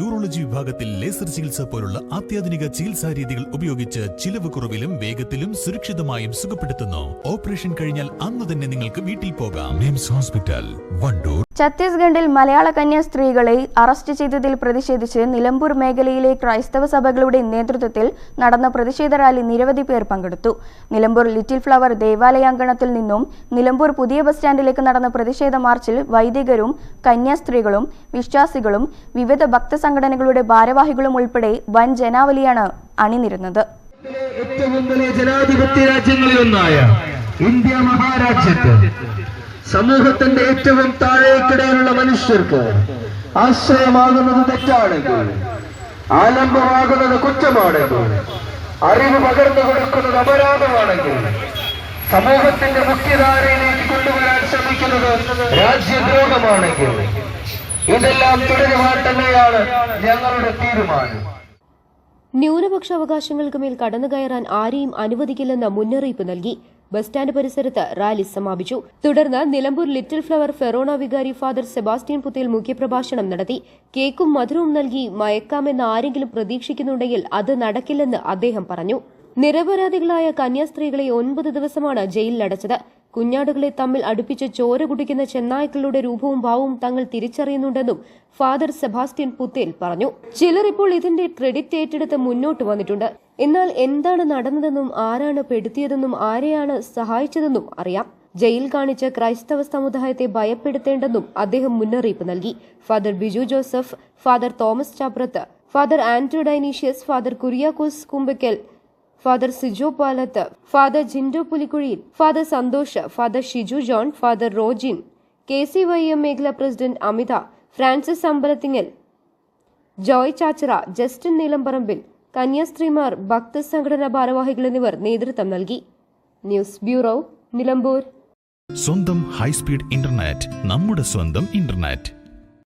Urology വിഭാഗത്തിൽ laser ചികിത്സ പോലുള്ള അത്യാധുനിക ചികിത്സാ രീതികൾ ഉപയോഗിച്ച് ചിലവ് കുറവിലും വേഗത്തിലും സുരക്ഷിതമായും സുഖപ്പെടുത്തുന്നു. ഓപ്പറേഷൻ കഴിഞ്ഞാൽ അന്ന് തന്നെ നിങ്ങൾക്ക് വീട്ടിൽ പോകാം. ഹോസ്പിറ്റൽ വണ്ടൂർ. ഛത്തീസ്ഗഡിൽ മലയാള കന്യാ സ്ത്രീകളെ അറസ്റ്റ് ചെയ്തതിൽ പ്രതിഷേധിച്ച് നിലമ്പൂർ മേഖലയിലെ ക്രൈസ്തവ സഭകളുടെ നേതൃത്വത്തിൽ നടന്ന പ്രതിഷേധ റാലി നിരവധി പേർ പങ്കെടുത്തു. നിലമ്പൂർ ലിറ്റിൽ ഫ്ലവർ ദേവാലയാങ്കണത്തിൽ നിന്നും നിലമ്പൂർ പുതിയ ബസ് സ്റ്റാൻഡിലേക്ക് നടന്ന പ്രതിഷേധ മാർച്ചിൽ വൈദികരും കന്യാസ്ത്രീകളും വിശ്വാസികളും വിവിധ ഭക്തസംഘടനകളുടെ ഭാരവാഹികളും ഉൾപ്പെടെ വൻ ജനാവലിയാണ് അണിനിരുന്നത്. ഏറ്റവും വലിയ ജനാധിപത്യ രാജ്യങ്ങളിലൊന്നായ ഇന്ത്യ മഹാരാജ്യത്ത് സമൂഹത്തിന്റെ ഏറ്റവും താഴേക്കിടയിലുള്ള മനുഷ്യർക്ക് ആശ്രയമാകുന്നത് തെറ്റാണെങ്കിൽ ആലംബമാകുന്നത് കുറ്റമാണെങ്കിൽ അറിവ് പകർന്നു കൊടുക്കുന്നത് അപരാധമാണെങ്കിൽ സമൂഹത്തിന്റെ മുഖ്യധാരയിലേക്ക് കൊണ്ടുവരാൻ ശ്രമിക്കുന്നത് രാജ്യദ്രോഹമാണെങ്കിൽ ഇതെല്ലാം തുടരുവാൻ തന്നെയാണ് ഞങ്ങളുടെ തീരുമാനം. ന്യൂനപക്ഷ അവകാശങ്ങൾക്ക് മേൽ കടന്നുകയറാൻ ആരെയും അനുവദിക്കില്ലെന്ന മുന്നറിയിപ്പ് നൽകി. ബസ് സ്റ്റാൻഡ് പരിസരത്ത് റാലി സമാപിച്ചു. തുടർന്ന് നിലമ്പൂർ ലിറ്റിൽ ഫ്ലവർ ഫെറോണ വികാരി ഫാദർ സെബാസ്റ്റ്യൻ പുത്തേൽ മുഖ്യപ്രഭാഷണം നടത്തി. കേക്കും മധുരവും നൽകി മയക്കാമെന്ന് ആരെങ്കിലും പ്രതീക്ഷിക്കുന്നുണ്ടെങ്കിൽ അത് നടക്കില്ലെന്ന് അദ്ദേഹം പറഞ്ഞു. നിരപരാധികളായ കന്യാസ്ത്രീകളെ ഒൻപത് ദിവസമാണ് ജയിലിലടച്ചത്. കുഞ്ഞാടുകളെ തമ്മിൽ അടുപ്പിച്ച് ചോര കുടിക്കുന്ന ചെന്നായ്ക്കളുടെ രൂപവും ഭാവവും തങ്ങൾ തിരിച്ചറിയുന്നുണ്ടെന്നും ഫാദർ സെബാസ്റ്റ്യൻ പുത്തേൽ പറഞ്ഞു. ചിലർ ഇപ്പോൾ ഇതിന്റെ ക്രെഡിറ്റ് ഏറ്റെടുത്ത് മുന്നോട്ട് വന്നിട്ടുണ്ട്. എന്നാൽ എന്താണ് നടന്നതെന്നും ആരാണ് പെടുത്തിയതെന്നും ആരെയാണ് സഹായിച്ചതെന്നും അറിയാം. ജയിൽ കാണിച്ച ക്രൈസ്തവ സമുദായത്തെ ഭയപ്പെടുത്തേണ്ടെന്നും അദ്ദേഹം മുന്നറിയിപ്പ് നൽകി. Father Biju Joseph father Thomas Chaprath father Anto Dionysius father Kuriakose Kumbakkal father Sijo Palath father Jindo Pulikkuzhiyil father Santhosh father Shiju John father Rojin K C Y M മേഖലാ president Amitha Francis Ambalathingal Joy Chachara Justin Neelamparambil കന്യാസ്ത്രീമാർ ഭക്ത സംഘടനാ ഭാരവാഹികൾ എന്നിവർ നേതൃത്വം നൽകി. News bureau Nilambur സ്വന്തം high speed internet നമ്മുടെ സ്വന്തം ഇന്റർനെറ്റ്.